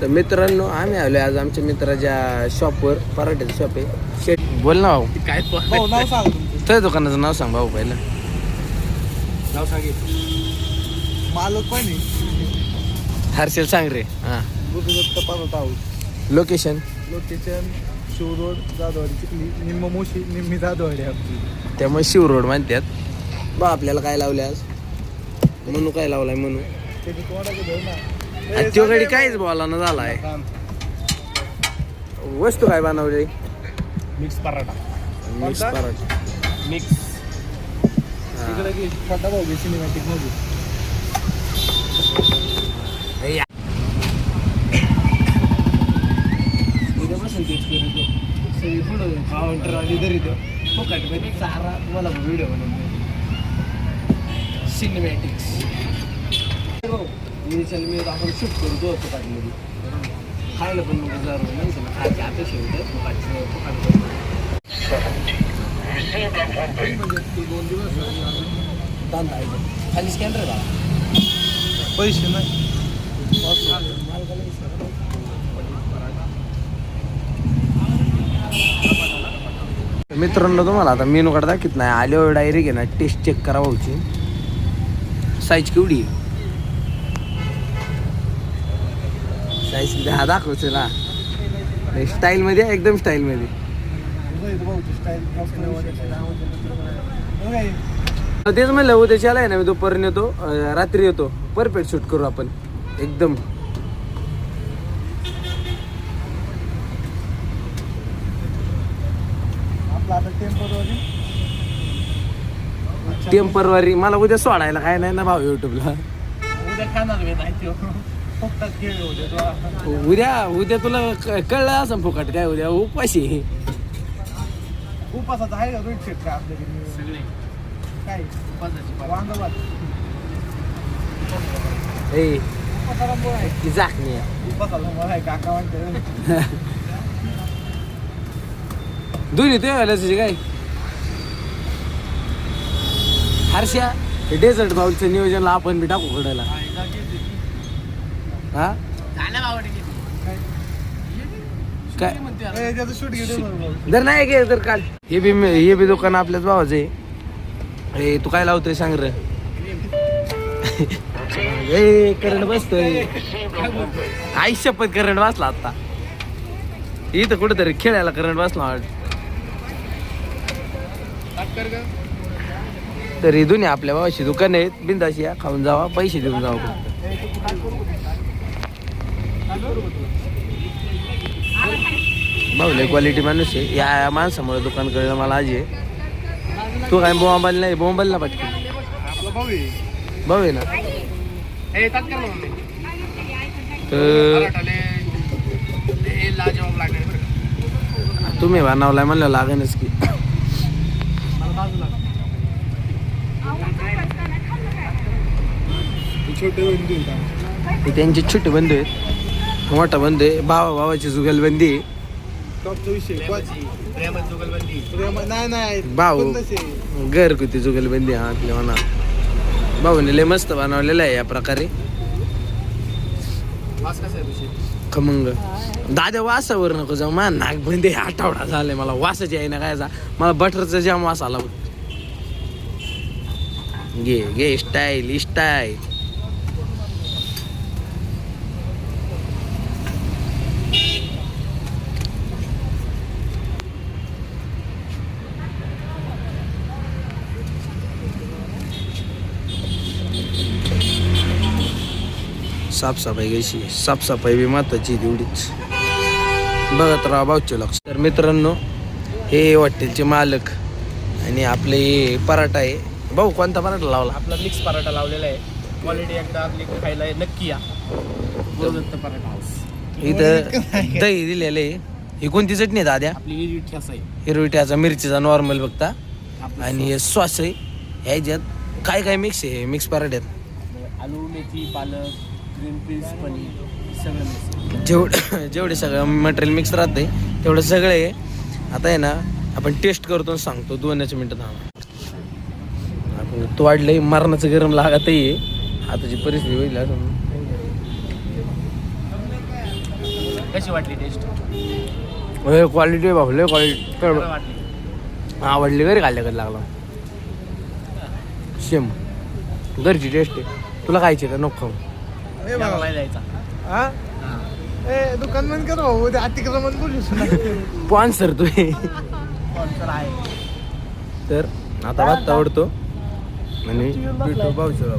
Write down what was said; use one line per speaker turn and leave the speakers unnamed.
तर मित्रांनो आम्ही आलोय आज आमच्या मित्राच्या शॉपवर पराठ्याचं शॉप आहे. शेट बोल ना भाऊ.
काय
भाऊ नाव सांग तुमचं.
तुझ्या दुकानाचं नाव सांग भाऊ पहिलं.
नाव सांगे
मालक पण आहे.
हर्षल सांग रे. हां.
आहोत.
Location
location Shiv road Jadhavwadi Chikhli निम्म मोशी निम्मी जाधववाडी आपली
त्यामुळे शिव रोड म्हणतात. बा आपल्याला काय लावले आज? म्हणू काय लावलाय म्हणू
ना.
तो गडी काहीच बोलाना झालाय. वस्तू काय बनवली?
Mix paratha.
Mix? Paratha.
Mix.
Cinematics
हो.
मी चल मी आपण शूट करतो फुकटमध्ये खायला पण मग जर नाही खायची अपेक्षा होते. फुकटचं दोन दिवस तांदळायचं खाली स्कॅनर का
पैसे नाही.
मित्रांनो तुम्हाला आता मेनू कडे दाखवत नाही. आल्यावर डायरेक्ट आहे ना टेस्ट चेक करा भाऊची साईज केवढी आहे? साईज हा दाखव ना स्टाईल मध्ये आहे, एकदम स्टाईल मध्ये.
हो,
तेच म्हणलं उद्याच्याला आहे ना मी दुपारून येतो रात्री येतो. परफेक्ट शूट करू आपण. एकदम. टेम्परवारी मला उद्या सोडायला काय नाही ना भाऊ युट्यूबला
उद्या खाणार नाही
उद्या उद्या तुला कळलं असं फुकट काय उद्या? उपाशी.
उपासाचा आहे का रोहित शेट का आपल्याकडे?
सगळे.
काय?
ए
उपासाला मुळ आहे
की जाखणी आहे.
उपासाला मुळ आहे काका म्हणते.
दोन्ही ते तुझी काय? हर्षा हे डेझर्ट बाउलचं नियोजनला आपण बी टाकू कडला हा? काय? जर नाही गे तर काल. हे बी हे बी दुकान आपल्याच भावाचं आहे. अरे तू काय लावतोय सांग रे. ए करंट बसतोय. आई शपथ करंट बसला आता. इथं कुठेतरी खेळायला करंट बसला वाटतं. तर ही दोन्ही आपल्या भावाची दुकान आहेत. बिंदाशी या खाऊन जावा पैसे देऊन जावा. भाऊ क्वालिटी माणूस आहे. या माणसामुळे दुकान कळलं मला आज आहे तू काय बोंबाल नाही बोंबाल ना पटकन.
आपला भाऊ आहे
ना? तर तुम्ही बनवलाय म्हणलं लागेनच की. हे त्यांचे छोटे बंधू आहेत. मोठा बंधू आहे. भावा भावाची जुगलबंदी आहे.
टॉपचा विषय
जुगलबंदी.
प्रेम नाही नाही.
भाऊ. घरगुती जुगलबंदी हा आपल्या म्हणा भाऊने लय मस्त बनवलेलं आहे या प्रकारे. खमंग. दादा वासावर नको जाऊ. मा नाक बंदी आठवडा झालाय मला. वासाची आहे ना काय जा मला बटरचा जाम वास आला घे घे स्टाईल स्टाईल साफसफाई कशी साफसफाई बी महत्वाची आहे तेवढीच. बघत राहा भाऊचे लक्ष. तर मित्रांनो हे हॉटेलचे मालक आणि आपले हे पराठा आहे. भाऊ कोणता पराठा लावला?
आपला मिक्स पराठा लावलेला आहे. क्वालिटी एकदा आपली खायला नक्की या. गुरुदत्त पराठा. हाऊस
इथं दही दिलेलं आहे. ही कोणती चटणी आहे दाद्या?
आपली ठेस आहे.
हिरवी ठ्याचा मिरचीचा नॉर्मल बघता.
आपलं
आणि हे सॉस आहे. ह्याच्यात काय काय मिक्स आहे मिक्स पराठ्यात.
आलू मेथी पालक. ग्रीन पीस पनीर सगळं मिक्स
जेवढं जेवढे सगळं मटेरियल मिक्स राहते तेवढं सगळं आहे आता आहे ना आपण टेस्ट करतो सांगतो दोनच मिनटं थांबा. आपण तो वाढलंय मरणाचं गरम लागत आहे आताची परिस्थिती होईल.
कशी वाटली टेस्ट
क्वालिटी बाबले क्वालिटी
बरं वाटली.
आवडली घरी खाल्ल्याकडे लागला? सेम घरची टेस्ट आहे. तुला खायची का? नको खाऊ.
ए बाबा हा. ए दुकान बंद कर भाऊ ते अतिक्रमण बोलू
स्पॉन्सर तू. हे.
Sponsor आहे.
तर आता आवडतो. आणि भेटू पावसाळा